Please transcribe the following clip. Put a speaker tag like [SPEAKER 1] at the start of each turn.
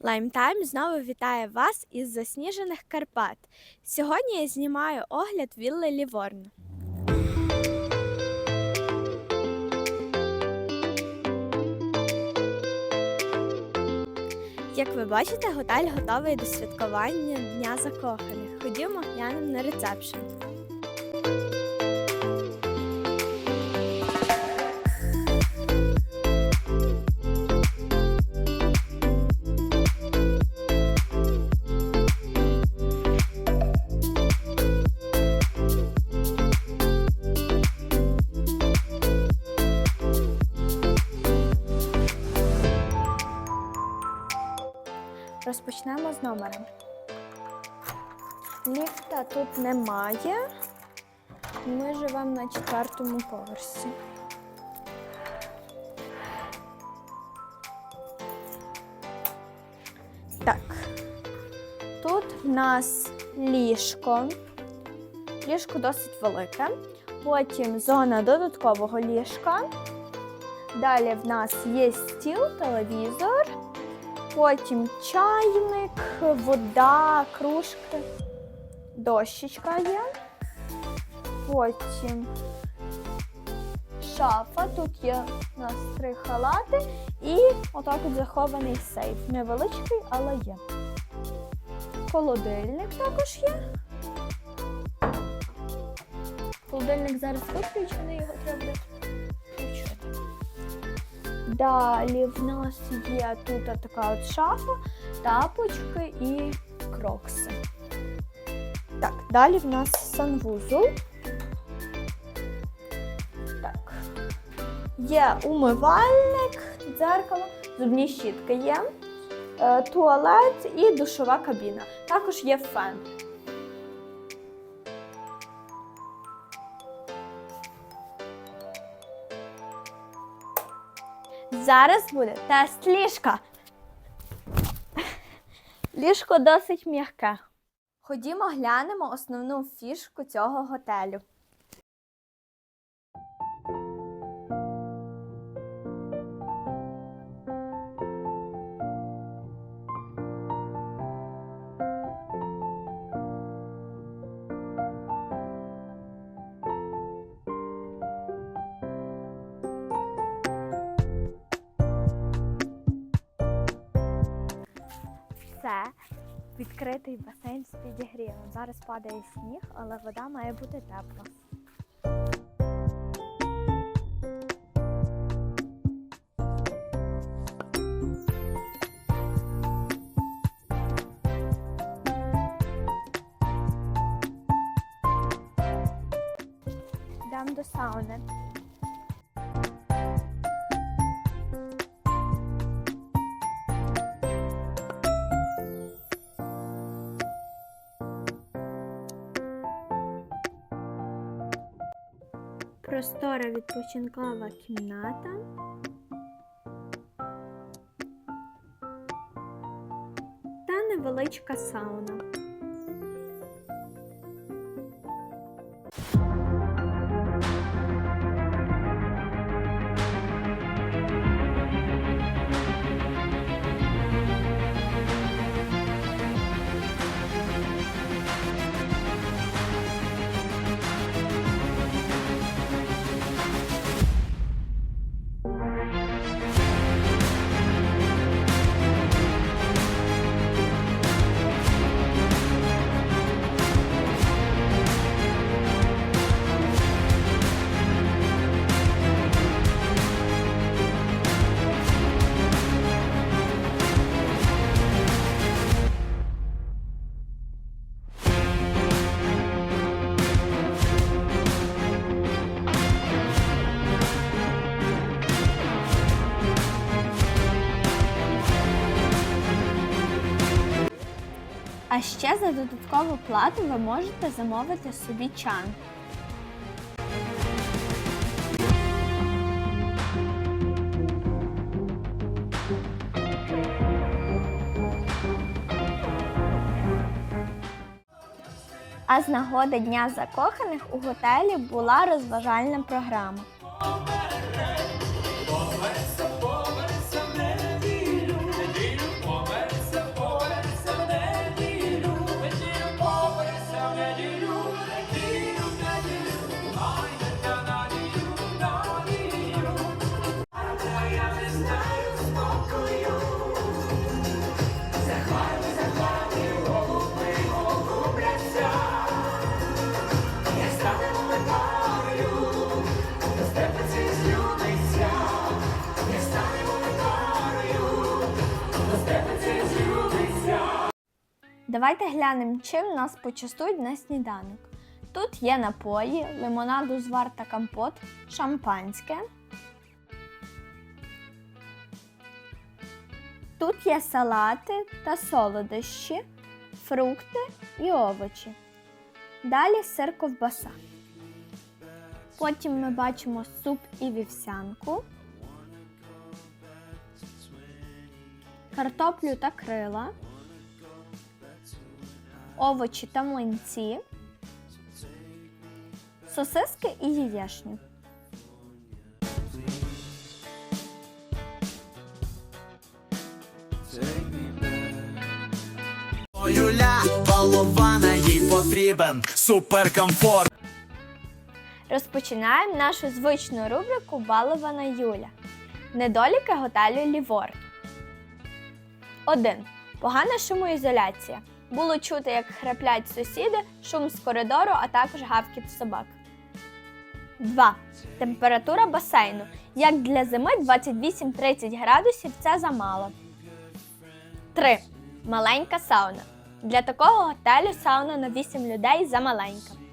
[SPEAKER 1] Лаймтайм знову вітає вас із засніжених Карпат. Сьогодні я знімаю огляд вілли Ліворн. Як ви бачите, готель готовий до святкування Дня закоханих. Ходімо глянемо на рецепшн. Розпочнемо з номером. Ліфта тут немає. Ми живемо на четвертому поверсі. Так. Тут в нас ліжко. Ліжко досить велике. Потім зона додаткового ліжка. Далі в нас є стіл, телевізор. Потім чайник, вода, кружки, дощечка є. Потім шафа. Тут є у нас три халати і отак от захований сейф. Невеличкий, але є. Холодильник також є. Холодильник зараз виключений, його треба. Далі в нас є тут така от шафа, тапочки і крокси. Так, далі в нас санвузол. Так. Є умивальник, дзеркало, зубні щітки є, е, туалет і душова кабіна. Також є фен. Зараз буде тест ліжка. Ліжко досить м'яке. Ходімо глянемо основну фішку цього готелю. Це відкритий басейн з підігрівом. Зараз падає сніг, але вода має бути тепла. Йдемо до сауни. Простора відпочинкова кімната. Та невеличка сауна. А ще за додаткову плату ви можете замовити собі чан. А з нагоди Дня закоханих у готелі була розважальна програма. Давайте глянемо, чим нас почастують на сніданок. Тут є напої, лимонаду, звар та компот, шампанське. Тут є салати та солодощі, фрукти і овочі. Далі сир ковбаса. Потім ми бачимо суп і вівсянку, картоплю та крила, овочі та млинці, сосиски і яєшню.
[SPEAKER 2] Юля балована, їй потрібен суперкомфорт.
[SPEAKER 1] Розпочинаємо нашу звичну рубрику Балована Юля. Недоліки готелю Ліворд. 1. Погана шумоізоляція. Було чути, як храплять сусіди, шум з коридору, а також гавкіт собак. 2. Температура басейну. Як для зими 28-30 градусів це замало. 3. Маленька сауна. Для такого готелю сауна на 8 людей замаленька.